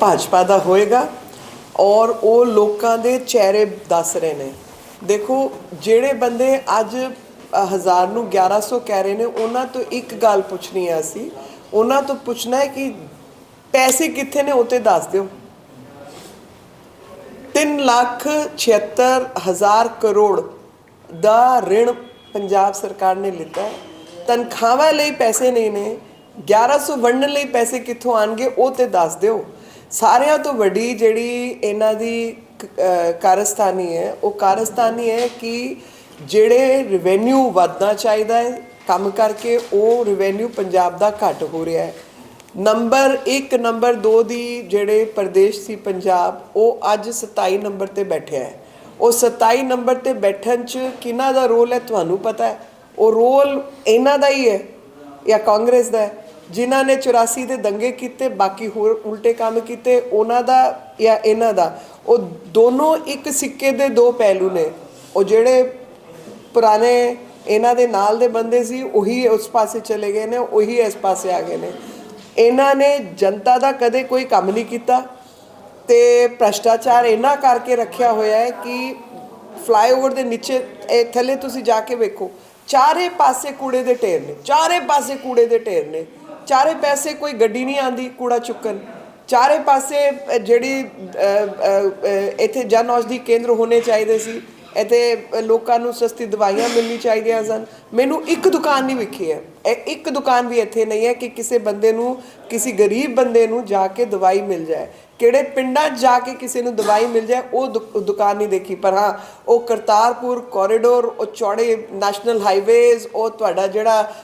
ਭਾਜਪਾ ਦਾ ਹੋਏਗਾ ਔਰ ਉਹ ਲੋਕਾਂ ਦੇ ਚਿਹਰੇ ਦੱਸ ਰਹੇ ਨੇ। ਦੇਖੋ ਜਿਹੜੇ ਬੰਦੇ ਅੱਜ ਅ, ਹਜ਼ਾਰ ਨੂੰ 1100 ਕਹਿ ਰਹੇ ਨੇ ਉਹਨਾਂ ਤੋਂ ਇੱਕ ਗੱਲ ਪੁੱਛਣੀ ਹੈ ਅਸੀਂ। ਉਹਨਾਂ ਤੋਂ ਪੁੱਛਣਾ ਹੈ ਕਿ ਪੈਸੇ ਕਿੱਥੇ ਨੇ ਉਹ ਤੇ ਦੱਸ ਦਿਓ। 3 ਲੱਖ 76 ਹਜ਼ਾਰ ਕਰੋੜ ਦਾ ਰਿਣ ਪੰਜਾਬ ਸਰਕਾਰ ਨੇ ਲਿੱਤਾ ਤਨਖਾਹਾਂ ਲਈ ਪੈਸੇ ਨਹੀਂ ਨੇ 1100 ਵੰਡਣ ਲਈ ਪੈਸੇ ਕਿੱਥੋਂ ਆਣਗੇ ਉਹ ਤੇ ਦੱਸ ਦਿਓ। ਸਾਰਿਆਂ ਤੋਂ ਵੱਡੀ ਜਿਹੜੀ ਇਹਨਾਂ ਦੀ ਕ- ਅਹ ਕਾਰਸਤਾਨੀ ਹੈ, ਉਹ ਕਾਰਸਤਾਨੀ ਹੈ ਕਿ ਜਿਹੜੇ ਰੈਵਨਿਊ ਵਧਣਾ ਚਾਹੀਦਾ ਹੈ ਕੰਮ ਕਰਕੇ, ਉਹ ਰਿਵੈਨਿਊ ਪੰਜਾਬ ਦਾ ਘੱਟ ਹੋ ਰਿਹਾ ਹੈ। ਨੰਬਰ 1 ਨੰਬਰ 2 ਦੀ ਜਿਹੜੇ ਪ੍ਰਦੇਸ਼ ਸੀ ਪੰਜਾਬ, ਉਹ ਅੱਜ 27 ਨੰਬਰ ਤੇ ਬੈਠਿਆ ਹੈ। ਉਹ 27 ਨੰਬਰ ਤੇ ਬੈਠਣ ਚ ਕਿਹਨਾਂ ਦਾ ਰੋਲ ਹੈ, ਤੁਹਾਨੂੰ ਪਤਾ ਹੈ? ਉਹ ਰੋਲ ਇਹਨਾਂ ਦਾ ਹੀ ਹੈ ਜਾਂ ਕਾਂਗਰਸ ਦਾ ਹੈ? ਜਿਨ੍ਹਾਂ ਨੇ 84 ਦੇ ਦੰਗੇ ਕੀਤੇ, ਬਾਕੀ ਹੋਰ ਉਲਟੇ ਕੰਮ ਕੀਤੇ, ਉਹਨਾਂ ਦਾ ਜਾਂ ਇਹਨਾਂ ਦਾ, ਉਹ ਦੋਨੋਂ ਇੱਕ ਸਿੱਕੇ ਦੇ ਦੋ ਪਹਿਲੂ ਨੇ। ਉਹ ਜਿਹੜੇ ਪੁਰਾਣੇ ਇਹਨਾਂ ਦੇ ਨਾਲ ਦੇ ਬੰਦੇ ਸੀ, ਉਹੀ ਉਸ ਪਾਸੇ ਚਲੇ ਗਏ ਨੇ, ਉਹੀ ਇਸ ਪਾਸੇ ਆ ਗਏ ਨੇ। ਇਹਨਾਂ ਨੇ ਜਨਤਾ ਦਾ ਕਦੇ ਕੋਈ ਕੰਮ ਨਹੀਂ ਕੀਤਾ ਤੇ ਭ੍ਰਸ਼ਟਾਚਾਰ ਇਹਨਾਂ ਕਰਕੇ ਰੱਖਿਆ ਹੋਇਆ ਹੈ ਕਿ ਫਲਾਈਓਵਰ ਦੇ ਨੀਚੇ, ਇਹ ਥੱਲੇ ਤੁਸੀਂ ਜਾ ਕੇ ਵੇਖੋ, ਚਾਰੇ ਪਾਸੇ ਕੂੜੇ ਦੇ ਢੇਰ ਨੇ, ਚਾਰੇ ਪਾਸੇ ਕੂੜੇ ਦੇ ਢੇਰ ਨੇ। ਚਾਰੇ ਪਾਸੇ ਕੋਈ ਗੱਡੀ ਨਹੀਂ ਆਂਦੀ ਕੂੜਾ ਚੁੱਕਣ। ਚਾਰੇ ਪਾਸੇ ਜਿਹੜੀ ਇੱਥੇ ਜਨ ਔਸ਼ਧੀ ਕੇਂਦਰ ਹੋਣੇ ਚਾਹੀਦੇ ਸੀ। ਇੱਥੇ ਲੋਕਾਂ ਨੂੰ ਸਸਤੀ ਦਵਾਈਆਂ ਮਿਲਣੀ ਚਾਹੀਦੀਆਂ ਸਨ। ਮੈਨੂੰ ਇੱਕ ਦੁਕਾਨ ਨਹੀਂ ਵਿਖੀ ਹੈ। ਇਹ ਇੱਕ ਦੁਕਾਨ ਵੀ ਇੱਥੇ ਨਹੀਂ ਹੈ ਕਿ ਕਿਸੇ ਬੰਦੇ ਨੂੰ, ਕਿਸੇ ਗਰੀਬ ਬੰਦੇ ਨੂੰ ਜਾ ਕੇ ਦਵਾਈ ਮਿਲ ਜਾਏ। ਕਿਹੜੇ ਪਿੰਡਾਂ 'ਚ ਜਾ ਕੇ ਕਿਸੇ ਨੂੰ ਦਵਾਈ ਮਿਲ ਜਾਏ, ਉਹ ਦੁ- ਦੁਕਾਨ ਨਹੀਂ ਦੇਖੀ। ਪਰ ਹਾਂ, ਉਹ ਕਰਤਾਰਪੁਰ ਕੋਰੀਡੋਰ ਉਹ ਚੌੜੇ ਨੈਸ਼ਨਲ ਹਾਈਵੇਜ਼ ਉਹ ਤੁਹਾਡਾ ਜਿਹੜਾ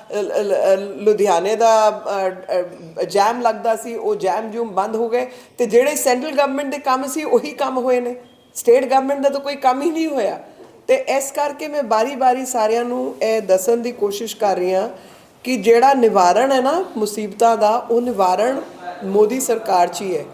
ਲੁਧਿਆਣੇ ਦਾ ਜੈਮ ਲੱਗਦਾ ਸੀ, ਉਹ ਜੈਮ ਜੂਮ ਬੰਦ ਹੋ ਗਏ। ਤੇ ਜਿਹੜੇ ਸੈਂਟਰਲ ਗਵਰਨਮੈਂਟ ਦੇ ਕੰਮ ਸੀ, ਉਹੀ ਕੰਮ ਹੋਏ ਨੇ। ਸਟੇਟ ਗਵਰਨਮੈਂਟ ਦਾ ਤਾਂ ਕੋਈ ਕੰਮ ਹੀ ਨਹੀਂ ਹੋਇਆ। ਤੇ ਇਸ ਕਰਕੇ ਮੈਂ ਬਾਰੀ-ਬਾਰੀ ਸਾਰਿਆਂ ਨੂੰ ਇਹ ਦੱਸਣ ਦੀ ਕੋਸ਼ਿਸ਼ ਕਰ ਰਹੀ ਹਾਂ ਕਿ ਜਿਹੜਾ ਨਿਵਾਰਣ ਹੈ ਨਾ ਮੁਸੀਬਤਾਂ ਦਾ, ਉਹ ਨਿਵਾਰਣ ਮੋਦੀ ਸਰਕਾਰ 'ਚ ਹੀ ਹੈ।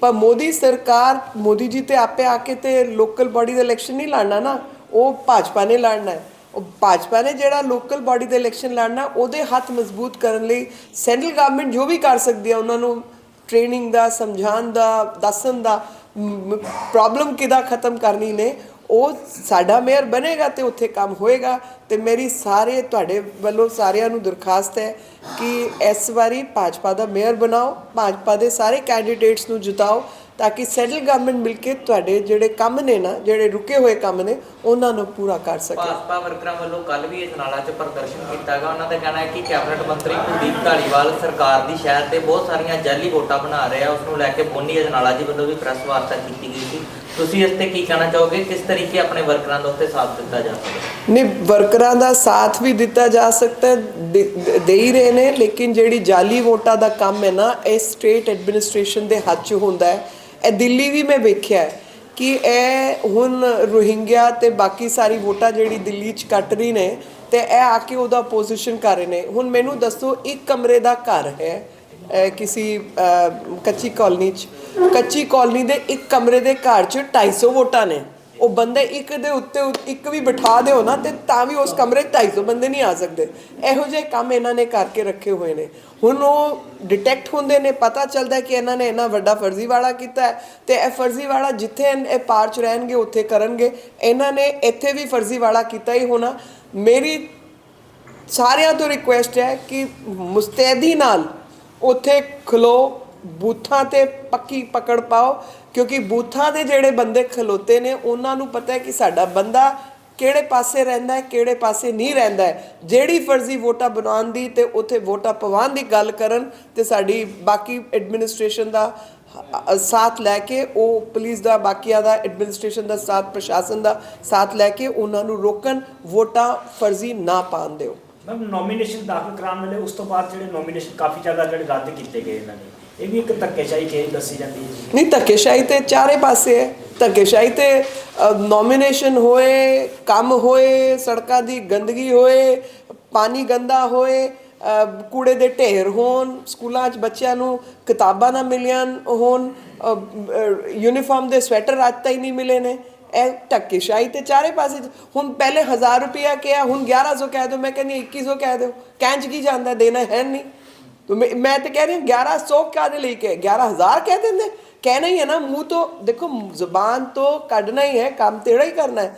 ਪਰ ਮੋਦੀ ਸਰਕਾਰ, ਮੋਦੀ ਜੀ ਤੇ ਆਪੇ ਆ ਕੇ ਤੇ ਲੋਕਲ ਬਾਡੀ ਦਾ ਇਲੈਕਸ਼ਨ ਨਹੀਂ ਲੜਨਾ ਨਾ, ਉਹ ਭਾਜਪਾ ਨੇ ਲੜਨਾ ਹੈ। ਉਹ ਭਾਜਪਾ ਨੇ ਜਿਹੜਾ ਲੋਕਲ ਬਾਡੀ ਦਾ ਇਲੈਕਸ਼ਨ ਲੜਨਾ, ਉਹਦੇ ਹੱਥ ਮਜ਼ਬੂਤ ਕਰਨ ਲਈ ਸੈਂਟਰਲ ਗਵਰਨਮੈਂਟ ਜੋ ਵੀ ਕਰ ਸਕਦੀ ਹੈ, ਉਹਨਾਂ ਨੂੰ ਟ੍ਰੇਨਿੰਗ ਦਾ, ਸਮਝਾਉਣ ਦਾ, ਦੱਸਣ ਦਾ ਪ੍ਰੋਬਲਮ ਕਿਦਾ ਖਤਮ ਕਰਨੀ ਨੇ, ਉਹ ਸਾਡਾ ਮੇਅਰ ਬਣੇਗਾ ਤੇ ਉੱਥੇ ਕੰਮ ਹੋਏਗਾ ਤੇ ਮੇਰੀ ਸਾਰੇ ਤੁਹਾਡੇ ਵੱਲੋਂ ਸਾਰਿਆਂ ਨੂੰ ਦਰਖਾਸਤ ਹੈ ਕਿ ਇਸ ਵਾਰੀ ਭਾਜਪਾ ਦਾ ਮੇਅਰ ਬਣਾਓ, ਭਾਜਪਾ ਦੇ ਸਾਰੇ ਕੈਂਡੀਡੇਟਸ ਨੂੰ ਜਿਤਾਓ ਤਾਂ ਕਿ ਸੈਂਟਰਲ ਗਵਰਨਮੈਂਟ ਮਿਲ ਕੇ ਤੁਹਾਡੇ ਜਿਹੜੇ ਕੰਮ ਨੇ ਨਾ ਜਿਹੜੇ ਰੁਕੇ ਹੋਏ ਕੰਮ ਨੇ ਉਹਨਾਂ ਨੂੰ ਪੂਰਾ ਕਰ ਸਕੇ। ਭਾਜਪਾ ਵਰਕਰਾਂ ਵੱਲੋਂ ਕੱਲ ਵੀ ਅਜਨਾਲਾ 'ਚ ਪ੍ਰਦਰਸ਼ਨ ਕੀਤਾ ਗਿਆ। ਉਹਨਾਂ ਦਾ ਕਹਿਣਾ ਹੈ ਕਿ ਕੈਬਨਿਟ ਮੰਤਰੀ ਕੁਲਦੀਪ ਧਾਲੀਵਾਲ ਸਰਕਾਰ ਦੀ ਸ਼ਹਿਰ ਤੇ ਬਹੁਤ ਸਾਰੀਆਂ ਜਾਲੀ ਵੋਟਾਂ ਬਣਾ ਰਹੇ ਉਸ ਨੂੰ ਲੈ ਕੇ ਬੋਨੀ ਅਜਨਾਲਾ ਜੀ ਵੱਲੋਂ ਵੀ ਪ੍ਰੈਸ ਵਾਰਤਾ ਕੀਤੀ ਗਈ ਸੀ। ਤੁਸੀਂ ਇਸ ਤੇ ਕੀ ਕਹਿਣਾ ਚਾਹੋਗੇ? ਕਿਸ ਤਰੀਕੇ ਆਪਣੇ ਵਰਕਰਾਂ ਦਾ ਉੱਤੇ ਸਾਥ ਦਿੱਤਾ ਜਾ ਸਕਦਾ ਨੇ ਵਰਕਰਾਂ ਦਾ ਸਾਥ ਵੀ ਦਿੱਤਾ ਜਾ ਸਕਦਾ ਦੇ ਹੀ ਰਹੇ ਨੇ ਲੇਕਿਨ ਜਿਹੜੀ ਜਾਲੀ ਵੋਟਾਂ ਦਾ ਕੰਮ ਹੈ ਨਾ ਇਹ ਸਟੇਟ ਐਡਮਿਨਿਸਟ੍ਰੇਸ਼ਨ ਦੇ ਹੱਥ 'ਚ ਹੁੰਦਾ ਹੈ। ਇਹ ਦਿੱਲੀ ਵੀ ਮੈਂ ਵੇਖਿਆ ਕਿ ਇਹ ਹੁਣ ਰੋਹਿੰਗਿਆ ਤੇ ਬਾਕੀ ਸਾਰੀ ਵੋਟਾਂ ਜਿਹੜੀ ਦਿੱਲੀ 'ਚ ਕੱਟ ਰਹੀ ਨੇ ਤੇ ਇਹ ਆ ਕੇ ਉਹਦਾ ਆਪੋਜ਼ੀਸ਼ਨ ਕਰ ਰਹੇ ਨੇ। ਹੁਣ ਮੈਨੂੰ ਦੱਸੋ, ਇੱਕ ਕਮਰੇ ਦਾ ਘਰ ਹੈ ਕਿਸੇ ਕੱਚੀ ਕਾਲਨੀ ਚ? ਕੱਚੀ ਕਾਲਨੀ ਦੇ ਇੱਕ ਕਮਰੇ ਦੇ ਘਰ ਚ 250 ਵੋਟਾਂ ਨੇ। ਉਹ ਬੰਦੇ ਇੱਕ ਦੇ ਉੱਤੇ ਇੱਕ ਵੀ ਬਿਠਾ ਦਿਓ ਨਾ ਤੇ ਤਾਂ ਵੀ ਉਸ ਕਮਰੇ 'ਚ 250 ਬੰਦੇ ਨਹੀਂ ਆ ਸਕਦੇ। ਇਹੋ ਜਿਹੇ ਕੰਮ ਇਹਨਾਂ ਨੇ ਕਰਕੇ ਰੱਖੇ ਹੋਏ ਨੇ। ਹੁਣ ਉਹ ਡਿਟੈਕਟ ਹੁੰਦੇ ਨੇ, ਪਤਾ ਚੱਲਦਾ ਕਿ ਇਹਨਾਂ ਨੇ ਇੰਨਾ ਵੱਡਾ ਫਰਜ਼ੀਵਾੜਾ ਕੀਤਾ ਹੈ ਤੇ ਇਹ ਫਰਜ਼ੀਵਾੜਾ ਜਿੱਥੇ ਇਹ ਪਾਰ ਚ ਰਹਿਣਗੇ, ਉੱਥੇ ਕਰਨਗੇ। ਇਹਨਾਂ ਨੇ ਇੱਥੇ ਵੀ ਫਰਜ਼ੀਵਾੜਾ ਕੀਤਾ ਹੀ ਹੋਣਾ। ਮੇਰੀ ਸਾਰਿਆਂ ਤੋਂ ਰਿਕੁਐਸਟ ਹੈ ਕਿ ਮੁਸਤੈਦੀ ਨਾਲ ਉੱਥੇ ਖਲੋ, ਬੂਥਾਂ ਤੇ ਪੱਕੀ ਪਕੜ ਪਾਓ। ਕਿਉਂਕਿ ਬੂਥਾਂ ਦੇ ਜਿਹੜੇ ਬੰਦੇ ਖਲੋਤੇ ਨੇ, ਉਹਨਾਂ ਨੂੰ ਪਤਾ ਹੈ ਕਿ ਸਾਡਾ ਬੰਦਾ ਕਿਹੜੇ ਪਾਸੇ ਰਹਿੰਦਾ ਹੈ, ਕਿਹੜੇ ਪਾਸੇ ਨਹੀਂ ਰਹਿੰਦਾ ਹੈ। ਜਿਹੜੀ ਫਰਜ਼ੀ ਵੋਟਾਂ ਬਣਾਉਣ ਦੀ ਤੇ ਉੱਥੇ ਵੋਟਾਂ ਪਵਾਉਣ ਦੀ ਗੱਲ ਕਰਨ ਤੇ ਸਾਡੀ ਬਾਕੀ ਐਡਮਿਨਿਸਟ੍ਰੇਸ਼ਨ ਦਾ ਸਾਥ ਲੈ ਕੇ ਉਹ ਪੁਲਿਸ ਦਾ, ਬਾਕੀਆਂ ਦਾ ਐਡਮਿਨਿਸਟ੍ਰੇਸ਼ਨ ਦਾ ਸਾਥ, ਪ੍ਰਸ਼ਾਸਨ ਦਾ ਸਾਥ ਲੈ ਕੇ ਉਹਨਾਂ ਨੂੰ ਰੋਕਣ, ਵੋਟਾਂ ਫਰਜ਼ੀ ਨਾ ਪਾਉਣ ਦਿਓ। ਮੈਮ ਨੋਮੀਨੇਸ਼ਨ ਦਾਖਲ ਕਰਾਉਣ ਵੇਲੇ ਉਸ ਤੋਂ ਬਾਅਦ ਜਿਹੜੇ ਨੋਮੀਨੇਸ਼ਨ ਕਾਫੀ ਜ਼ਿਆਦਾ ਜਿਹੜੇ ਰੱਦ ਕੀਤੇ ਗਏ ਇਹਨਾਂ ਨੇ ਇਹ ਵੀ ਇੱਕ ਧੱਕੇਸ਼ਾਹੀ ਕੇਸ ਦੱਸੀ ਜਾਂਦੀ ਹੈ ਜੀ। ਨਹੀਂ, ਧੱਕੇਸ਼ਾਹੀ ਤੇ ਚਾਰੇ ਪਾਸੇ ਹੈ। ਧੱਕੇਸ਼ਾਹੀ ਤੇ ਨੋਮੀਨੇਸ਼ਨ ਹੋਏ, ਕੰਮ ਹੋਏ, ਸੜਕਾਂ ਦੀ ਗੰਦਗੀ ਹੋਏ, ਪਾਣੀ ਗੰਦਾ ਹੋਏ ਕੂੜੇ ਦੇ ਢੇਰ ਹੋਣ, ਸਕੂਲਾਂ 'ਚ ਬੱਚਿਆਂ ਨੂੰ ਕਿਤਾਬਾਂ ਨਾ ਮਿਲੀਆਂ ਹੋਣ ਯੂਨੀਫਾਰਮ ਦੇ ਸਵੈਟਰ ਅੱਜ ਤਾਈਂ ਨਹੀਂ ਮਿਲੇ ਨੇ। ਇਹ ਧੱਕੇਸ਼ਾਹੀ ਤੇ ਚਾਰੇ ਪਾਸੇ ਹੁਣ ਪਹਿਲੇ 1000 ਰੁਪਿਆ ਕਿਹਾ, ਹੁਣ 1100 ਕਹਿ ਦਿਓ, ਮੈਂ ਕਹਿੰਦੀ 2100 ਕਹਿ ਦਿਓ। ਕੈਂਚ ਕੀ ਜਾਂਦਾ, ਦੇਣਾ ਹੈ ਨਹੀਂ। ਤੋ ਮੈਂ ਮੈਂ ਤੇ ਕਹਿ ਰਹੀ ਹਾਂ 1100 ਕਾਦੇ ਲਈ ਕੇ 11000 ਕਹਿ ਦਿੰਦੇ। ਕਹਿਣਾ ਹੀ ਹੈ ਨਾ, ਮੂੰਹ ਤੋਂ ਦੇਖੋ, ਜ਼ੁਬਾਨ ਤੋਂ ਕੱਢਣਾ ਹੀ ਹੈ, ਕੰਮ ਤੇੜਾ ਹੀ ਕਰਨਾ ਹੈ।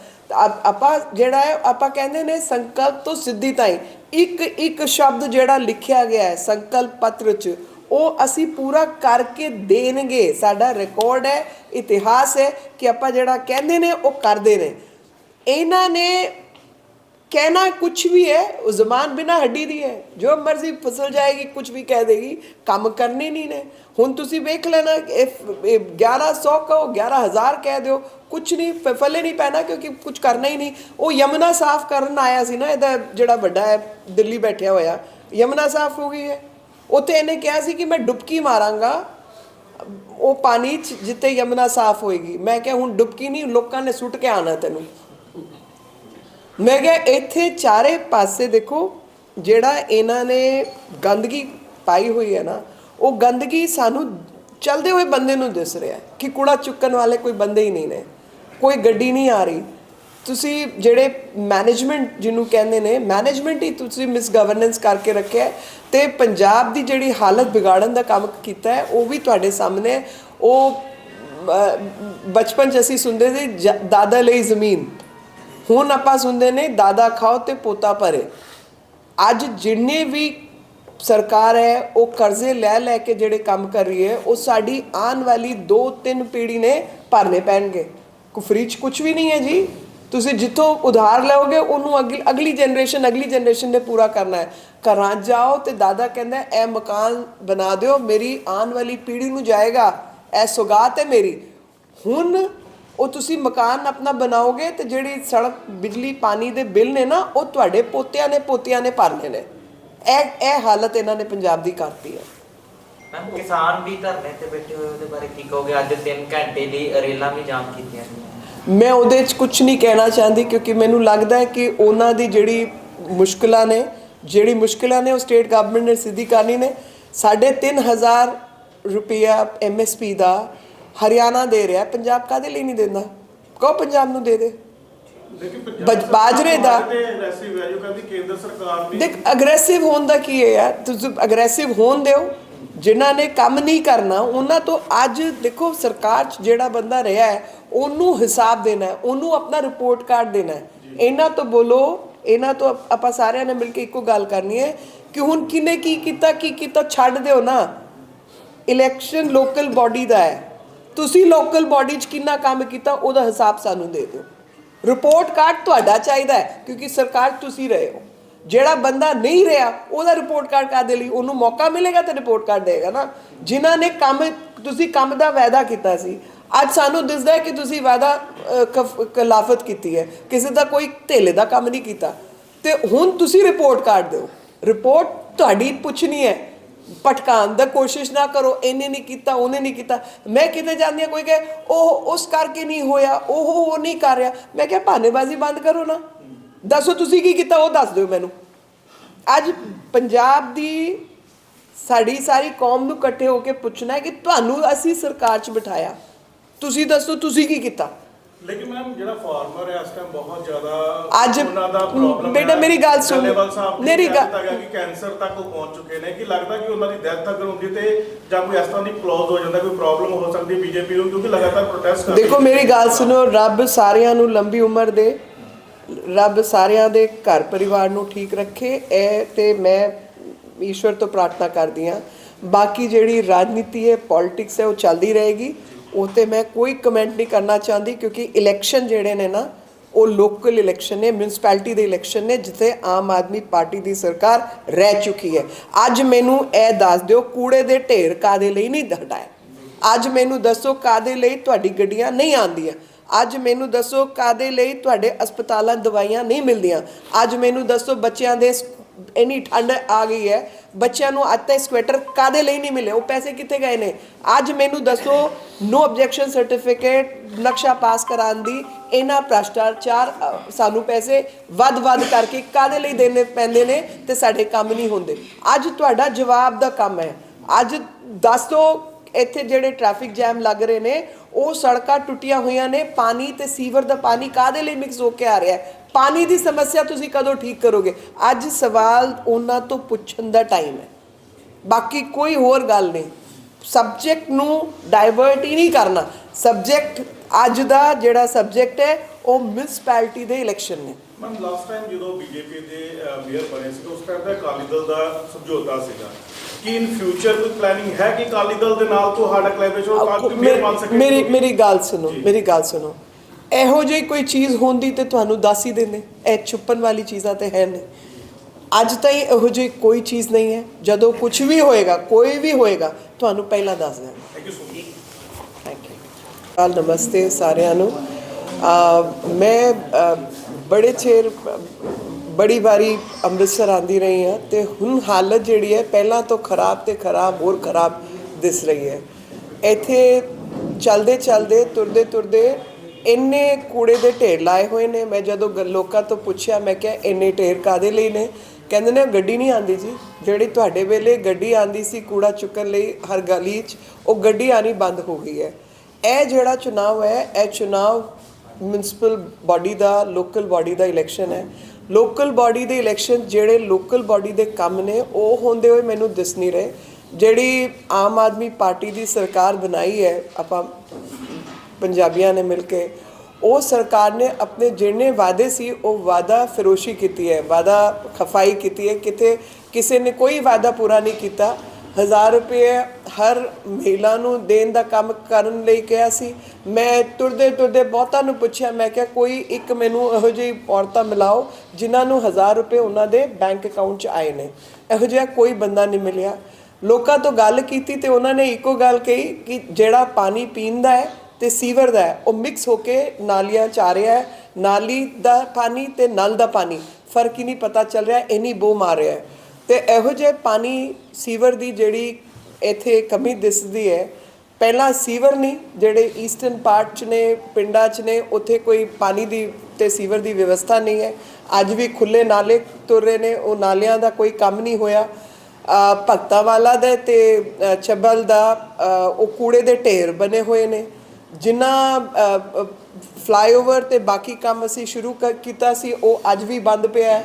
ਆਪਾਂ ਜਿਹੜਾ ਹੈ, ਆਪਾਂ ਕਹਿੰਦੇ ਨੇ ਸੰਕਲਪ ਤੋਂ ਸਿੱਧੀ ਤਾਈ। ਇੱਕ ਇੱਕ ਸ਼ਬਦ ਜਿਹੜਾ ਲਿਖਿਆ ਗਿਆ ਹੈ, ਸੰਕਲਪ ਪੱਤਰ 'ਚ, ਉਹ ਅਸੀਂ ਪੂਰਾ ਕਰਕੇ ਦੇਣਗੇ। ਸਾਡਾ ਰਿਕਾਰਡ ਹੈ, ਇਤਿਹਾਸ ਹੈ ਕਿ ਆਪਾਂ ਜਿਹੜਾ ਕਹਿੰਦੇ ਨੇ, ਉਹ ਕਰਦੇ ਨੇ। ਇਹਨਾਂ ਨੇ ਕਹਿਣਾ ਕੁਝ ਵੀ ਹੈ, ਉਹ ਜ਼ਬਾਨ ਬਿਨਾ ਹੱਡੀ ਦੀ ਹੈ। ਜੋ ਮਰਜ਼ੀ ਫਸਲ ਜਾਏਗੀ ਕੁਝ ਵੀ ਕਹਿ ਦੇਗੀ, ਕੰਮ ਕਰਨੇ ਨਹੀਂ ਨੇ। ਹੁਣ ਤੁਸੀਂ ਵੇਖ ਲੈਣਾ, ਇਹ 1100 ਕਹੋ 11000 ਕਹਿ ਦਿਓ ਕੁਝ ਨਹੀਂ, ਫ- ਫਲੇ ਨਹੀਂ ਪੈਣਾ ਕਿਉਂਕਿ ਕੁਝ ਕਰਨਾ ਹੀ ਨਹੀਂ। ਉਹ ਯਮਨਾ ਸਾਫ਼ ਕਰਨ ਆਇਆ ਸੀ ਨਾ, ਇਹਦਾ ਜਿਹੜਾ ਵੱਡਾ ਹੈ, ਦਿੱਲੀ ਬੈਠਿਆ ਹੋਇਆ, ਯਮਨਾ ਸਾਫ਼ ਹੋ ਗਈ ਹੈ। ਉੱਥੇ ਇਹਨੇ ਕਿਹਾ ਸੀ ਕਿ ਮੈਂ ਡੁਬਕੀ ਮਾਰਾਂਗਾ, ਉਹ ਪਾਣੀ 'ਚ ਜਿੱਤੇ ਯਮਨਾ ਸਾਫ਼ ਹੋਏਗੀ। ਮੈਂ ਕਿਹਾ ਹੁਣ ਡੁਬਕੀ ਨਹੀਂ, ਲੋਕਾਂ ਨੇ ਸੁੱਟ ਕੇ ਆਣਾ ਤੈਨੂੰ। ਮੈਂ ਕਿਹਾ, ਇੱਥੇ ਚਾਰੇ ਪਾਸੇ ਦੇਖੋ, ਜਿਹੜਾ ਇਹਨਾਂ ਨੇ ਗੰਦਗੀ ਪਾਈ ਹੋਈ ਹੈ ਨਾ, ਉਹ ਗੰਦਗੀ ਸਾਨੂੰ ਚਲਦੇ ਹੋਏ ਬੰਦੇ ਨੂੰ ਦਿਸ ਰਿਹਾ ਕਿ ਕੂੜਾ ਚੁੱਕਣ ਵਾਲੇ ਕੋਈ ਬੰਦੇ ਹੀ ਨਹੀਂ ਨੇ, ਕੋਈ ਗੱਡੀ ਨਹੀਂ ਆ ਰਹੀ। ਤੁਸੀਂ ਜਿਹੜੇ ਮੈਨੇਜਮੈਂਟ ਜਿਹਨੂੰ ਕਹਿੰਦੇ ਨੇ ਮੈਨੇਜਮੈਂਟ ਹੀ ਤੁਸੀਂ ਮਿਸ ਗਵਰਨੈਂਸ ਕਰਕੇ ਰੱਖਿਆ ਹੈ ਤੇ ਪੰਜਾਬ ਦੀ ਜਿਹੜੀ ਹਾਲਤ ਵਿਗਾੜਨ ਦਾ ਕੰਮ ਕੀਤਾ ਹੈ, ਉਹ ਵੀ ਤੁਹਾਡੇ ਸਾਹਮਣੇ ਉਹ ਬਚਪਨ ਚ ਅਸੀਂ ਸੁਣਦੇ ਸੀ, ਜ- ਦਾਦਾ ਲਈ ਜ਼ਮੀਨ। ਹੁਣ ਆਪਾਂ ਸੁਣਦੇ ਨੇ, ਦਾਦਾ ਖਾਓ ਤੇ ਪੋਤਾ ਭਰੇ। ਅੱਜ ਜਿੰਨੇ ਵੀ ਸਰਕਾਰ ਹੈ, ਉਹ ਕਰਜ਼ੇ ਲੈ ਲੈ ਕੇ ਜਿਹੜੇ ਕੰਮ ਕਰ ਰਹੀ ਹੈ, ਉਹ ਸਾਡੀ ਆਉਣ ਵਾਲੀ 2-3 ਪੀੜ੍ਹੀ ਨੇ ਭਰਨੇ ਪੈਣਗੇ। ਕੁਫਰੀ ਚ ਕੁਝ ਵੀ ਨਹੀਂ ਹੈ ਜੀ। ਤੁਸੀਂ ਜਿੱਥੋਂ ਉਧਾਰ ਲਓਗੇ, ਉਹਨੂੰ ਅਗਲੀ ਅਗਲੀ ਜਨਰੇਸ਼ਨ ਅਗਲੀ ਜਨਰੇਸ਼ਨ ਨੇ ਪੂਰਾ ਕਰਨਾ ਹੈ। ਘਰਾਂ ਜਾਓ ਤੇ ਦਾਦਾ ਕਹਿੰਦਾ ਇਹ ਮਕਾਨ ਬਣਾ ਦਿਓ, ਮੇਰੀ ਆਉਣ ਵਾਲੀ ਪੀੜ੍ਹੀ ਨੂੰ ਜਾਏਗਾ। ਇਹ ਸੁਗਾਤ ਹੈ ਮੇਰੀ। ਹੁਣ ਉਹ ਤੁਸੀਂ ਮਕਾਨ ਆਪਣਾ ਬਣਾਓਗੇ ਤੇ ਜਿਹੜੀ ਸੜਕ ਬਿਜਲੀ ਪਾਣੀ ਦੇ ਬਿੱਲ ਨੇ ਨਾ ਉਹ ਤੁਹਾਡੇ ਪੋਤਿਆਂ ਨੇ ਪੋਤੀਆਂ ਨੇ ਭਰਨੇ ਨੇ। ਇਹ ਇਹ ਹਾਲਤ ਇਹਨਾਂ ਨੇ ਪੰਜਾਬ ਦੀ ਕਰਤੀ ਹੈ। ਮੈਮ ਕਿਸਾਨ ਵੀ ਧਰਨੇ ਤੇ ਬੈਠੇ ਹੋਏ ਉਹਦੇ ਬਾਰੇ ਕੀ ਕਹੋਗੇ? ਅੱਜ 3 ਘੰਟੇ ਲਈ ਰੇਲਾਂ ਵੀ ਜਾਮ ਕੀਤੀਆਂ ਮੈਂ ਉਹਦੇ 'ਚ ਕੁਝ ਨਹੀਂ ਕਹਿਣਾ ਚਾਹੁੰਦੀ ਕਿਉਂਕਿ ਮੈਨੂੰ ਲੱਗਦਾ ਹੈ ਕਿ ਉਹਨਾਂ ਦੀ ਜਿਹੜੀ ਮੁਸ਼ਕਲਾਂ ਨੇ ਜਿਹੜੀ ਮੁਸ਼ਕਲਾਂ ਨੇ ਉਹ ਸਟੇਟ ਗਵਰਨਮੈਂਟ ਨੇ ਸਿੱਧੀ ਕਰਨੀ ਨੇ। ਤਿੰਨ ਹਜ਼ਾਰ ਰੁਪਿਆ ਐਮਐਸਪੀ ਦਾ ਹਰਿਆਣਾ ਦੇ ਰਿਹਾ ਪੰਜਾਬ ਕਾਦੇ ਲਈ ਨਹੀਂ ਦਿੰਦਾ? ਕਹੋ ਪੰਜਾਬ ਨੂੰ ਦੇ ਦੇ। ਬਾਜਰੇ ਦਾ- ਤੇ ਐਗਰੈਸਿਵ ਹੈ ਜੋ ਕਹਿੰਦੀ ਕੇਂਦਰ ਸਰਕਾਰ ਵੀ ਦੇਖ ਅਗਰੈਸਿਵ ਹੋਣ ਦਾ ਕੀ ਹੈ ਯਾਰ? ਤੁਸੀਂ ਅਗਰੈਸਿਵ ਹੋਣ ਦਿਓ। ਜਿਨ੍ਹਾਂ ਨੇ ਕੰਮ ਨਹੀਂ ਕਰਨਾ ਉਹਨਾਂ ਤੋਂ ਅੱਜ ਦੇਖੋ ਸਰਕਾਰ 'ਚ ਜਿਹੜਾ ਬੰਦਾ ਰਿਹਾ ਹੈ ਉਹਨੂੰ ਹਿਸਾਬ ਦੇਣਾ ਹੈ ਉਹਨੂੰ ਆਪਣਾ ਰਿਪੋਰਟ ਕਾਰਡ ਦੇਣਾ ਹੈ। ਇਹਨਾਂ ਤੋਂ ਬੋਲੋ ਇਹਨਾਂ ਤੋਂ ਆਪਾਂ ਸਾਰਿਆਂ ਨੇ ਮਿਲ ਕੇ ਇੱਕੋ ਗੱਲ ਕਰਨੀ ਹੈ ਕਿ ਹੁਣ ਕਿਨੇ ਕੀ ਕੀਤਾ ਕੀ ਕੀਤਾ ਛੱਡ ਦਿਓ ਨਾ। ਇਲੈਕਸ਼ਨ ਲੋਕਲ ਬਾਡੀ ਦਾ ਹੈ। ਤੁਸੀਂ ਲੋਕਲ ਬਾਡੀ 'ਚ ਕਿੰਨਾ ਕੰਮ ਕੀਤਾ ਉਹਦਾ ਹਿਸਾਬ ਸਾਨੂੰ ਦੇ ਦਿਓ। ਰਿਪੋਰਟ ਕਾਰਡ ਤੁਹਾਡਾ ਚਾਹੀਦਾ ਹੈ ਕਿਉਂਕਿ ਸਰਕਾਰ ਤੁਸੀਂ ਰਹੇ ਹੋ। ਜਿਹੜਾ ਬੰਦਾ ਨਹੀਂ ਰਿਹਾ ਉਹਦਾ ਰਿਪੋਰਟ ਕਾਰਡ ਕਾਦੇ ਲਈ? ਉਹਨੂੰ ਮੌਕਾ ਮਿਲੇਗਾ ਤੇ ਰਿਪੋਰਟ ਕਾਰਡ ਦੇਗਾ ਨਾ। ਜਿਨ੍ਹਾਂ ਨੇ ਕੰਮ ਤੁਸੀਂ ਕੰਮ ਦਾ ਵਾਅਦਾ ਕੀਤਾ ਸੀ ਅੱਜ ਸਾਨੂੰ ਦਿਸਦਾ ਹੈ ਕਿ ਤੁਸੀਂ ਵਾਅਦਾ ਅਹ, ਖਿਲਾਫਤ ਕੀਤੀ ਹੈ। ਕਿਸੇ ਦਾ ਕੋਈ ਧੇਲੇ ਦਾ ਕੰਮ ਨਹੀਂ ਕੀਤਾ। ਤੇ ਹੁਣ ਤੁਸੀਂ ਰਿਪੋਰਟ ਕਾਰਡ ਦਿਓ। ਰਿਪੋਰਟ ਤੁਹਾਡੀ ਪੁੱਛਣੀ ਹੈ ਭਟਕਾਉਣ ਦਾ ਕੋਸ਼ਿਸ਼ ਨਾ ਕਰੋ, ਇਹਨੇ ਨਹੀਂ ਕੀਤਾ, ਉਹਨੇ ਨਹੀਂ ਕੀਤਾ। ਮੈਂ ਕਿਤੇ ਜਾਂਦੀ ਹਾਂ ਕੋਈ ਕਹੇ, ਉਹ ਉਸ ਕਰਕੇ ਨਹੀਂ ਹੋਇਆ, ਉਹ ਉਹ ਨਹੀਂ ਕਰ ਰਿਹਾ। ਮੈਂ ਕਿਹਾ, ਭਾਨੇਬਾਜ਼ੀ ਬੰਦ ਕਰੋ ਨਾ। ਦੱਸੋ ਤੁਸੀਂ ਕੀ ਕੀਤਾ, ਉਹ ਦੱਸ ਦਿਓ ਮੈਨੂੰ। ਅੱਜ ਪੰਜਾਬ ਦੀ ਸਾਡੀ ਸਾਰੀ ਕੌਮ ਨੂੰ ਇਕੱਠੇ ਹੋ ਕੇ ਪੁੱਛਣਾ ਹੈ ਕਿ ਤੁਹਾਨੂੰ ਅਸੀਂ ਸਰਕਾਰ 'ਚ ਬਿਠਾਇਆ। ਤੁਸੀਂ ਦੱਸੋ, ਤੁਸੀਂ ਕੀ ਕੀਤਾ? ਲੇਕਿਨ ਮੈਮ ਜਿਹੜਾ ਫਾਰਮਰ ਹੈ ਇਸ ਟਾਈਮ ਬਹੁਤ ਜ਼ਿਆਦਾ ਅੱਜ ਉਹਨਾਂ ਦਾ ਪ੍ਰੋਬਲਮ ਬੇਟਾ ਮੇਰੀ ਗੱਲ ਸੁਣ। ਮੇਰੀ ਗੱਲ- ਗਿਆ ਕਿ ਕੈਂਸਰ ਤੱਕ ਉਹ ਪਹੁੰਚ ਚੁੱਕੇ ਨੇ ਕਿ ਲੱਗਦਾ ਕਿ ਉਹਨਾਂ ਦੀ ਡੈਥ ਅਗਰ ਹੁੰਦੀ ਤੇ ਜਾਂ ਕੋਈ ਇਸ ਤਰ੍ਹਾਂ ਦੀ ਕਲੌਜ਼ ਹੋ ਜਾਂਦਾ ਕੋਈ ਪ੍ਰੋਬਲਮ ਹੋ ਸਕਦੀ ਬੀਜੇਪੀ ਨੂੰ ਕਿਉਂਕਿ ਲਗਾਤਾਰ ਪ੍ਰੋਟੈਸਟ ਕਰ ਰਹੀ ਦੇਖੋ ਹੈ। ਮੇਰੀ ਗੱਲ ਸੁਣੋ ਰੱਬ ਸਾਰਿਆਂ ਨੂੰ ਲੰਬੀ ਉਮਰ ਦੇ ਰੱਬ ਸਾਰਿਆਂ ਦੇ ਘਰ ਪਰਿਵਾਰ ਨੂੰ ਠੀਕ ਰੱਖੇ ਇਹ ਤੇ ਮੈਂ ਈਸ਼ਵਰ ਤੋਂ ਪ੍ਰਾਰਥਨਾ ਕਰਦੀ ਹਾਂ ਬਾਕੀ ਜਿਹੜੀ ਰਾਜਨੀਤੀ ਹੈ ਪੋਲਿਟਿਕਸ ਹੈ ਉਹ ਚੱਲਦੀ ਰਹੇਗੀ ਉਹ ਤੇ ਮੈਂ ਕੋਈ ਕਮੈਂਟ ਨਹੀਂ ਕਰਨਾ ਚਾਹੁੰਦੀ ਕਿਉਂਕਿ ਇਲੈਕਸ਼ਨ ਜਿਹੜੇ ਨੇ ਨਾ, ਉਹ ਲੋਕਲ ਇਲੈਕਸ਼ਨ ਨੇ ਮਿਊਨਿਸਪੈਲਿਟੀ ਦੇ ਇਲੈਕਸ਼ਨ ਨੇ, ਜਿੱਥੇ ਆਮ ਆਦਮੀ ਪਾਰਟੀ ਦੀ ਸਰਕਾਰ ਰਹਿ ਚੁੱਕੀ ਹੈ। ਅੱਜ ਮੈਨੂੰ ਇਹ ਦੱਸ ਦਿਓ, ਕੂੜੇ ਦੇ ਢੇਰ ਕਾਦੇ ਲਈ ਨਹੀਂ ਹਟਾਇਆ ਅੱਜ ਮੈਨੂੰ ਦੱਸੋ ਕਾਦੇ ਲਈ ਤੁਹਾਡੀ ਗੱਡੀਆਂ ਨਹੀਂ ਆਉਂਦੀਆਂ? ਅੱਜ ਮੈਨੂੰ ਦੱਸੋ ਕਾਦੇ ਲਈ ਤੁਹਾਡੇ ਹਸਪਤਾਲਾਂ ਦਵਾਈਆਂ ਨਹੀਂ ਮਿਲਦੀਆਂ? ਅੱਜ ਮੈਨੂੰ ਦੱਸੋ ਬੱਚਿਆਂ ਦੇ ਇੰਨੀ ਠੰਡ ਆ ਗਈ ਹੈ, ਬੱਚਿਆਂ ਨੂੰ ਅੱਜ ਤੱਕ ਸਵੈਟਰ ਕਾਦੇ ਲਈ ਨਹੀਂ ਮਿਲੇ? ਉਹ ਪੈਸੇ ਕਿੱਥੇ ਗਏ ਨੇ? ਅੱਜ ਮੈਨੂੰ ਦੱਸੋ ਨੋ ਆਬਜੈਕਸ਼ਨ ਸਰਟੀਫਿਕੇਟ ਨਕਸ਼ਾ ਪਾਸ ਕਰਾਉਣ ਦੀ ਇਹਨਾਂ ਭ੍ਰਸ਼ਟਾਚਾਰ ਸਾਨੂੰ ਪੈਸੇ ਵੱਧ-ਵੱਧ ਕਰਕੇ ਕਾਦੇ ਲਈ ਦੇਣੇ ਪੈਂਦੇ ਨੇ ਤੇ ਸਾਡੇ ਕੰਮ ਨਹੀਂ ਹੁੰਦੇ। ਅੱਜ ਤੁਹਾਡਾ ਜਵਾਬ ਦਾ ਕੰਮ ਹੈ। ਅੱਜ ਦੱਸੋ, ਇੱਥੇ ਜਿਹੜੇ ਟ੍ਰੈਫਿਕ ਜੈਮ ਲੱਗ ਰਹੇ ਨੇ, ਉਹ ਸੜਕਾਂ ਟੁੱਟੀਆਂ ਹੋਈਆਂ ਨੇ, ਪਾਣੀ ਤੇ ਸੀਵਰ ਦਾ ਪਾਣੀ ਕਾਦੇ ਲਈ ਮਿਕਸ ਹੋ ਕੇ ਆ ਰਿਹਾ ਪਾਣੀ ਦੀ ਸਮੱਸਿਆ ਤੁਸੀਂ ਕਦੋਂ ਠੀਕ ਕਰੋਗੇ? ਅੱਜ ਸਵਾਲ ਉਹਨਾਂ ਤੋਂ ਪੁੱਛਣ ਦਾ ਟਾਈਮ ਹੈ। ਬਾਕੀ ਕੋਈ ਹੋਰ ਗੱਲ ਨਹੀਂ। ਸਬਜੈਕਟ ਨੂੰ ਡਾਇਵਰਟ ਹੀ ਨਹੀਂ ਕਰਨਾ। ਸਬਜੈਕਟ ਅੱਜ ਦਾ ਜਿਹੜਾ ਸਬਜੈਕਟ ਹੈ ਉਹ ਮਿਊਨਿਸਪੈਲਿਟੀ ਦੇ ਇਲੈਕਸ਼ਨ ਨੇ। ਮੈਂ ਲਾਸਟ ਟਾਈਮ ਜਦੋਂ ਬੀਜੇਪੀ ਦੇ ਮੇਅਰ ਬਣੇ ਸੀ ਉਸ ਟਾਈਮ ਦਾ ਅਕਾਲੀ ਦਲ ਦਾ ਸਮਝੌਤਾ ਸੀਗਾ। ਕਿ ਇਨ ਫਿਊਚਰ ਕੋਈ ਪਲੈਨਿੰਗ ਹੈ ਕਿ ਅਕਾਲੀ ਦਲ ਦੇ ਨਾਲ ਤੁਹਾਡਾ ਕੋਲੈਬੋਰੇਸ਼ਨ ਤਾਂ ਕਿ ਮੇਅਰ ਬਣ ਸਕੇ? ਮੇਰੀ ਮੇਰੀ ਗੱਲ ਸੁਣੋ। ਮੇਰੀ ਗੱਲ ਸੁਣੋ। ਇਹੋ ਜਿਹੀ ਕੋਈ ਚੀਜ਼ ਹੁੰਦੀ ਤੇ ਤੁਹਾਨੂੰ ਦੱਸ ਹੀ ਦਿੰਦੇ। ਇਹ ਛੁਪਣ ਵਾਲੀ ਚੀਜ਼ਾਂ ਤੇ ਹੈ ਨਹੀਂ। ਅੱਜ ਤਾਈਂ ਇਹੋ ਜਿਹੀ ਕੋਈ ਚੀਜ਼ ਨਹੀਂ ਹੈ। ਜਦੋਂ ਕੁਝ ਵੀ ਹੋਏਗਾ ਕੋਈ ਵੀ ਹੋਏਗਾ ਤੁਹਾਨੂੰ ਪਹਿਲਾਂ ਦੱਸ ਦਿਆਂਗੇ thank you so much thank you ਨਮਸਤੇ ਸਾਰਿਆਂ ਨੂੰ। ਮੈਂ ਬੜੇ ਚਿਰ ਬੜੀ ਵਾਰੀ ਅੰਮ੍ਰਿਤਸਰ ਆਂਦੀ ਰਹੀ ਹਾਂ ਤੇ ਹੁਣ ਹਾਲਤ ਜਿਹੜੀ ਹੈ ਪਹਿਲਾਂ ਤੋਂ ਖਰਾਬ ਤੇ ਖਰਾਬ ਹੋਰ ਖਰਾਬ ਦਿਸ ਰਹੀ ਹੈ। ਇੱਥੇ ਚਲਦੇ ਚਲਦੇ ਤੁਰਦੇ ਤੁਰਦੇ ਇੰਨੇ ਕੂੜੇ ਦੇ ਢੇਰ ਲਾਏ ਹੋਏ ਨੇ। ਮੈਂ ਜਦੋਂ ਗ- ਲੋਕਾਂ ਤੋਂ ਪੁੱਛਿਆ, ਮੈਂ ਕਿਹਾ, ਇੰਨੇ ਢੇਰ ਕਾਦੇ ਲਈ ਨੇ? ਕਹਿੰਦੇ ਨੇ, ਗੱਡੀ ਨਹੀਂ ਆਂਦੀ ਜੀ। ਜਿਹੜੀ ਤੁਹਾਡੇ ਵੇਲੇ ਗੱਡੀ ਆਂਦੀ ਸੀ ਕੂੜਾ ਚੁੱਕਣ ਲਈ ਹਰ ਗਲੀ 'ਚ, ਉਹ ਗੱਡੀ ਆਣੀ ਬੰਦ ਹੋ ਗਈ ਹੈ। ਇਹ ਜਿਹੜਾ ਚੁਣਾਵ ਹੈ, ਇਹ ਚੁਣਾਵ ਮਿਊਨਿਸਪਲ ਬਾਡੀ ਦਾ, ਲੋਕਲ ਬਾਡੀ ਦਾ ਇਲੈਕਸ਼ਨ ਹੈ। ਲੋਕਲ ਬਾਡੀ ਦੇ ਇਲੈਕਸ਼ਨ ਜਿਹੜੇ ਲੋਕਲ ਬਾਡੀ ਦੇ ਕੰਮ ਨੇ, ਉਹ ਹੁੰਦੇ ਹੋਏ ਮੈਨੂੰ ਦਿਸ ਨਹੀਂ ਰਹੇ। ਜਿਹੜੀ ਆਮ ਆਦਮੀ ਪਾਰਟੀ ਦੀ ਸਰਕਾਰ ਬਣਾਈ ਹੈ, ਆਪਾਂ ਪੰਜਾਬੀਆਂ ਨੇ ਮਿਲ ਕੇ, ਉਹ ਸਰਕਾਰ ਨੇ ਆਪਣੇ ਜਿਹੜੇ ਵਾਅਦੇ ਸੀ, ਉਹ ਵਾਅਦਾ ਫਿਰੋਸ਼ੀ ਕੀਤੀ ਹੈ, ਵਾਅਦਾ ਖਫਾਈ ਕੀਤੀ ਹੈ, ਕਿਤੇ ਕਿਸੇ ਨੇ ਕੋਈ ਵਾਅਦਾ ਪੂਰਾ ਨਹੀਂ ਕੀਤਾ। ਹਜ਼ਾਰ ਰੁਪਏ ਹਰ ਮਹਿਲਾ ਨੂੰ ਦੇਣ ਦਾ ਕੰਮ ਕਰਨ ਲਈ ਕਿਹਾ ਸੀ। ਮੈਂ ਤੁਰਦੇ ਤੁਰਦੇ ਬਹੁਤਾਂ ਨੂੰ ਪੁੱਛਿਆ, ਮੈਂ ਕਿਹਾ, ਕੋਈ ਇੱਕ ਮੈਨੂੰ ਇਹੋ ਜਿਹੀ ਔਰਤਾਂ ਮਿਲਾਓ, ਜਿਨ੍ਹਾਂ ਨੂੰ ਹਜ਼ਾਰ ਰੁਪਏ ਉਹਨਾਂ ਦੇ ਬੈਂਕ ਅਕਾਊਂਟ 'ਚ ਆਏ ਨੇ। ਇਹੋ ਜਿਹਾ ਕੋਈ ਬੰਦਾ ਨਹੀਂ ਮਿਲਿਆ। ਲੋਕਾਂ ਤੋਂ ਗੱਲ ਕੀਤੀ ਤੇ ਉਹਨਾਂ ਨੇ ਇੱਕੋ ਗੱਲ ਕਹੀ ਕਿ ਜਿਹੜਾ ਪਾਣੀ ਪੀਣ ਦਾ ਹੈ ਤੇ ਸੀਵਰ ਦਾ ਉਹ ਮਿਕਸ ਹੋ ਕੇ ਨਾਲੀਆਂ ਚ ਆ ਰਿਹਾ ਹੈ। ਨਾਲੀ ਦਾ ਪਾਣੀ ਤੇ ਨਲ ਦਾ ਪਾਣੀ। ਫ਼ਰਕ ਹੀ ਨਹੀਂ ਪਤਾ ਚੱਲ ਰਿਹਾ ਇੰਨੀ ਬੋ ਮਾਰ ਰਿਹਾ ਹੈ। ਤੇ ਇਹੋ ਜਿਹੇ ਪਾਣੀ ਸੀਵਰ ਦੀ ਜਿਹੜੀ ਇੱਥੇ ਕਮੀ ਦਿਸਦੀ ਹੈ ਪਹਿਲਾਂ ਸੀਵਰ ਨਹੀਂ ਜਿਹੜੇ ਈਸਟਰਨ ਪਾਰਟ ਚ ਨੇ ਪਿੰਡਾਂ ਚ ਨੇ ਉੱਥੇ ਕੋਈ ਪਾਣੀ ਦੀ ਤੇ ਸੀਵਰ ਦੀ ਵਿਵਸਥਾ ਨਹੀਂ ਹੈ। ਅੱਜ ਵੀ ਖੁੱਲੇ ਨਾਲੇ ਤੁਰ ਰਹੇ ਨੇ ਉਹ ਨਾਲਿਆਂ ਦਾ ਕੋਈ ਕੰਮ ਨਹੀਂ ਹੋਇਆ। ਅ, ਭਗਤਾਂ ਵਾਲਾ ਦੇ ਤੇ ਚੱਬਲ ਦਾ ਉਹ ਕੂੜੇ ਦੇ ਢੇਰ ਬਣੇ ਹੋਏ ਨੇ। ਜਿੰਨਾ ਫਲਾਈਓਵਰ ਤੇ ਬਾਕੀ ਕੰਮ ਅਸੀਂ ਸ਼ੁਰੂ ਕ- ਕੀਤਾ ਸੀ, ਉਹ ਅੱਜ ਵੀ ਬੰਦ ਪਿਆ ਹੈ।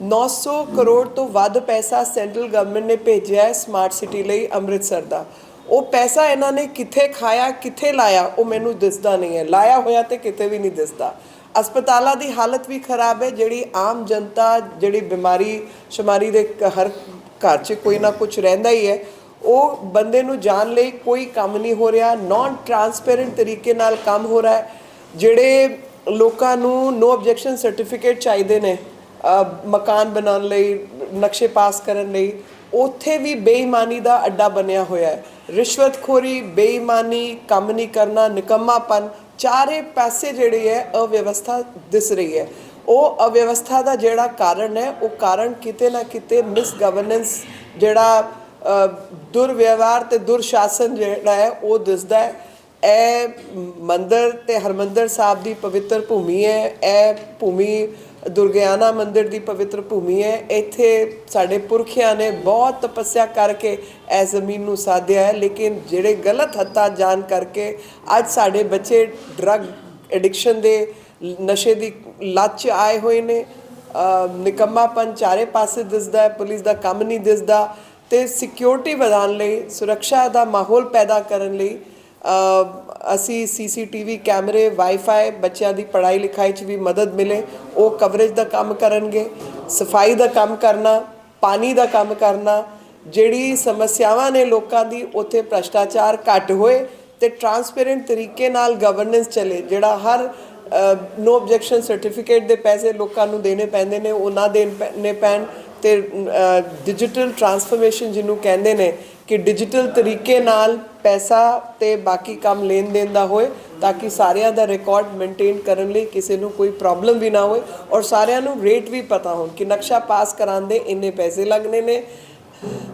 900 ਕਰੋੜ ਤੋਂ ਵੱਧ ਪੈਸਾ ਸੈਂਟਰਲ ਗਵਰਨਮੈਂਟ ਨੇ ਭੇਜਿਆ ਹੈ ਸਮਾਰਟ ਸਿਟੀ ਲਈ ਅੰਮ੍ਰਿਤਸਰ ਦਾ। ਉਹ ਪੈਸਾ ਇਹਨਾਂ ਨੇ ਕਿੱਥੇ ਖਾਇਆ, ਕਿੱਥੇ ਲਾਇਆ, ਉਹ ਮੈਨੂੰ ਦਿਸਦਾ ਨਹੀਂ ਹੈ। ਲਾਇਆ ਹੋਇਆ ਤੇ ਕਿਤੇ ਵੀ ਨਹੀਂ ਦਿਸਦਾ। ਹਸਪਤਾਲਾਂ ਦੀ ਹਾਲਤ ਵੀ ਖਰਾਬ ਹੈ, ਜਿਹੜੀ ਆਮ ਜਨਤਾ, ਜਿਹੜੀ ਬਿਮਾਰੀ ਸ਼ੁਮਾਰੀ ਦੇ ਹਰ ਘਰ 'ਚ ਕੋਈ ਨਾ ਕੁਝ ਰਹਿੰਦਾ ਹੀ ਹੈ। ਉਹ ਬੰਦੇ ਨੂੰ ਜਾਣ ਲਈ ਕੋਈ ਕੰਮ ਨਹੀਂ ਹੋ ਰਿਹਾ ਨਾਨ ਟਰਾਂਸਪੇਰੈਂਟ ਤਰੀਕੇ ਨਾਲ ਕੰਮ ਹੋ ਰਿਹਾ ਹੈ, ਜਿਹੜੇ ਲੋਕਾਂ ਨੂੰ ਨੋ ਆਬਜੈਕਸ਼ਨ ਸਰਟੀਫਿਕੇਟ ਚਾਹੀਦੇ ਨੇ ਮਕਾਨ ਬਣਾਉਣ ਲਈ, ਨਕਸ਼ੇ ਪਾਸ ਕਰਨ ਲਈ, ਉੱਥੇ ਵੀ ਬੇਈਮਾਨੀ ਦਾ ਅੱਡਾ ਬਣਿਆ ਹੋਇਆ ਹੈ। ਰਿਸ਼ਵਤਖੋਰੀ, ਬੇਈਮਾਨੀ, ਕੰਮ ਨਹੀਂ ਕਰਨਾ, ਨਿਕੰਮਾਪਨ, ਚਾਰੇ ਪਾਸੇ ਜਿਹੜੇ ਹੈ, ਅਵਿਵਸਥਾ ਦਿਸ ਰਹੀ ਹੈ। ਉਹ ਅਵਿਵਸਥਾ ਦਾ ਜਿਹੜਾ ਕਾਰਨ ਹੈ, ਉਹ ਕਾਰਨ ਕਿਤੇ ਨਾ ਕਿਤੇ ਮਿਸ ਗਵਰਨੈਂਸ ਜਿਹੜਾ ਦੁਰਵਿਵਹਾਰ ਤੇ ਦੁਰਸ਼ਾਸਨ ਜਿਹੜਾ ਹੈ, ਉਹ ਦਿਸਦਾ ਹੈ। ਇਹ ਮੰਦਰ ਤੇ ਹਰਮੰਦਰ ਸਾਹਿਬ ਦੀ ਪਵਿੱਤਰ ਭੂਮੀ ਹੈ। ਇਹ ਭੂਮੀ ਦੁਰਗਿਆਨਾ ਮੰਦਿਰ ਦੀ ਪਵਿੱਤਰ ਭੂਮੀ ਹੈ। ਇੱਥੇ ਸਾਡੇ ਪੁਰਖਿਆਂ ਨੇ ਬਹੁਤ ਤਪੱਸਿਆ ਕਰਕੇ ਇਹ ਜ਼ਮੀਨ ਨੂੰ ਸਾਧਿਆ ਹੈ। ਲੇਕਿਨ ਜਿਹੜੇ ਗਲਤ ਹੱਥਾਂ ਜਾਣ ਕਰਕੇ ਅੱਜ ਸਾਡੇ ਬੱਚੇ ਡਰੱਗ ਐਡਿਕਸ਼ਨ ਦੇ ਨਸ਼ੇ ਦੀ ਲੱਤ 'ਚ ਆਏ ਹੋਏ ਨੇ। ਨਿਕੰਮਾਪਨ ਚਾਰੇ ਪਾਸੇ ਦਿਸਦਾ ਹੈ। ਪੁਲਿਸ ਦਾ ਕੰਮ ਨਹੀਂ ਦਿਸਦਾ। ਤੇ ਸਿਕਿਉਰਿਟੀ ਵਧਾਉਣ ਲਈ ਸੁਰੱਖਿਆ ਦਾ ਮਾਹੌਲ ਪੈਦਾ ਕਰਨ ਲਈ ਅ, ਅਸੀਂ ਸੀਸੀਟੀਵੀ ਕੈਮਰੇ ਵਾਈਫਾਈ ਬੱਚਿਆਂ ਦੀ ਪੜ੍ਹਾਈ ਲਿਖਾਈ 'ਚ ਵੀ ਮਦਦ ਮਿਲੇ। ਉਹ ਕਵਰੇਜ ਦਾ ਕੰਮ ਕਰਨਗੇ ਸਫ਼ਾਈ ਦਾ ਕੰਮ ਕਰਨਾ ਪਾਣੀ ਦਾ ਕੰਮ ਕਰਨਾ ਜਿਹੜੀ ਸਮੱਸਿਆਵਾਂ ਨੇ ਲੋਕਾਂ ਦੀ ਉੱਥੇ ਭ੍ਰਸ਼ਟਾਚਾਰ ਘੱਟ ਹੋਏ ਤੇ ਟਰਾਂਸਪੇਰੈਂਟ ਤਰੀਕੇ ਨਾਲ ਗਵਰਨੈਂਸ ਚੱਲੇ ਜਿਹੜਾ ਹਰ ਨੋ ਆਬਜੈਕਸ਼ਨ ਸਰਟੀਫਿਕੇਟ ਦੇ ਪੈਸੇ ਲੋਕਾਂ ਨੂੰ ਦੇਣੇ ਪੈਂਦੇ ਨੇ ਉਹ ਨਾ ਦੇਣੇ ਪੈਣ। ਤੇ ਡਿਜੀਟਲ ਟਰਾਂਸਫਰਮੇਸ਼ਨ ਜਿਹਨੂੰ ਕਹਿੰਦੇ ਨੇ ਕਿ ਡਿਜੀਟਲ ਤਰੀਕੇ ਨਾਲ ਪੈਸਾ ਤੇ ਬਾਕੀ ਕੰਮ ਲੈਣ ਦੇਣ ਦਾ ਹੋਏ ਤਾਂ ਕਿ ਸਾਰਿਆਂ ਦਾ ਰਿਕਾਰਡ ਮੇਨਟੇਨ ਕਰਨ ਲਈ ਕਿਸੇ ਨੂੰ ਕੋਈ ਪ੍ਰੋਬਲਮ ਵੀ ਨਾ ਹੋਏ ਔਰ ਸਾਰਿਆਂ ਨੂੰ ਰੇਟ ਵੀ ਪਤਾ ਹੋਣ ਕਿ ਨਕਸ਼ਾ ਪਾਸ ਕਰਾਉਣ ਦੇ ਇੰਨੇ ਪੈਸੇ ਲੱਗਣੇ ਨੇ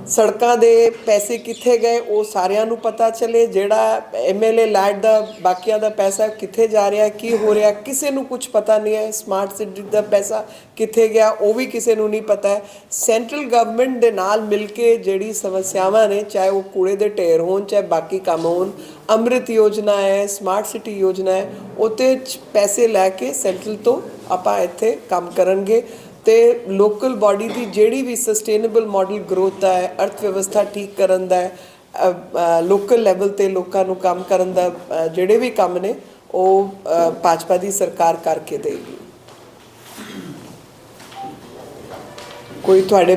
ਸੜਕਾਂ ਦੇ ਪੈਸੇ ਕਿੱਥੇ ਗਏ, ਉਹ ਸਾਰਿਆਂ ਨੂੰ ਪਤਾ ਚੱਲੇ, ਜਿਹੜਾ ਐਮਐਲਏ ਲੈਟ ਦਾ ਬਾਕੀਆਂ ਦਾ ਪੈਸਾ ਕਿੱਥੇ ਜਾ ਰਿਹਾ, ਕੀ ਹੋ ਰਿਹਾ, ਕਿਸੇ ਨੂੰ ਕੁਝ ਪਤਾ ਨਹੀਂ ਹੈ ਸਮਾਰਟ ਸਿਟੀ ਦਾ ਪੈਸਾ ਕਿੱਥੇ ਗਿਆ, ਉਹ ਵੀ ਕਿਸੇ ਨੂੰ ਨਹੀਂ ਪਤਾ ਹੈ। ਸੈਂਟਰਲ ਗਵਰਨਮੈਂਟ ਦੇ ਨਾਲ ਮਿਲ ਕੇ ਜਿਹੜੀ ਸਮੱਸਿਆਵਾਂ ਨੇ, ਚਾਹੇ ਉਹ ਕੂੜੇ ਦੇ ਢੇਰ ਹੋਣ, ਚਾਹੇ ਬਾਕੀ ਕੰਮ ਹੋਣ, ਅੰਮ੍ਰਿਤ ਯੋਜਨਾ ਹੈ ਸਮਾਰਟ ਸਿਟੀ ਯੋਜਨਾ ਹੈ ਉਤੇ ਪੈਸੇ ਲੈ ਕੇ ਸੈਂਟਰਲ ਤੋਂ ਆਪਾਂ ਇੱਥੇ ਕੰਮ ਕਰਨਗੇ। ਤੇ ਲੋਕਲ ਬਾਡੀ ਦੀ ਜਿਹੜੀ ਵੀ ਸਸਟੇਨੇਬਲ ਮਾਡਲ ਗਰੋਥ ਦਾ ਹੈ ਅਰਥ ਵਿਵਸਥਾ ਠੀਕ ਕਰਨ ਦਾ ਹੈ ਲੋਕਲ ਲੈਵਲ ਤੇ ਲੋਕਾਂ ਨੂੰ ਕੰਮ ਕਰਨ ਦਾ ਜਿਹੜੇ ਵੀ ਕੰਮ ਨੇ, ਉਹ ਭਾਜਪਾ ਦੀ ਸਰਕਾਰ ਕਰਕੇ ਦੇਗੀ ਕੋਈ ਤੁਹਾਡੇ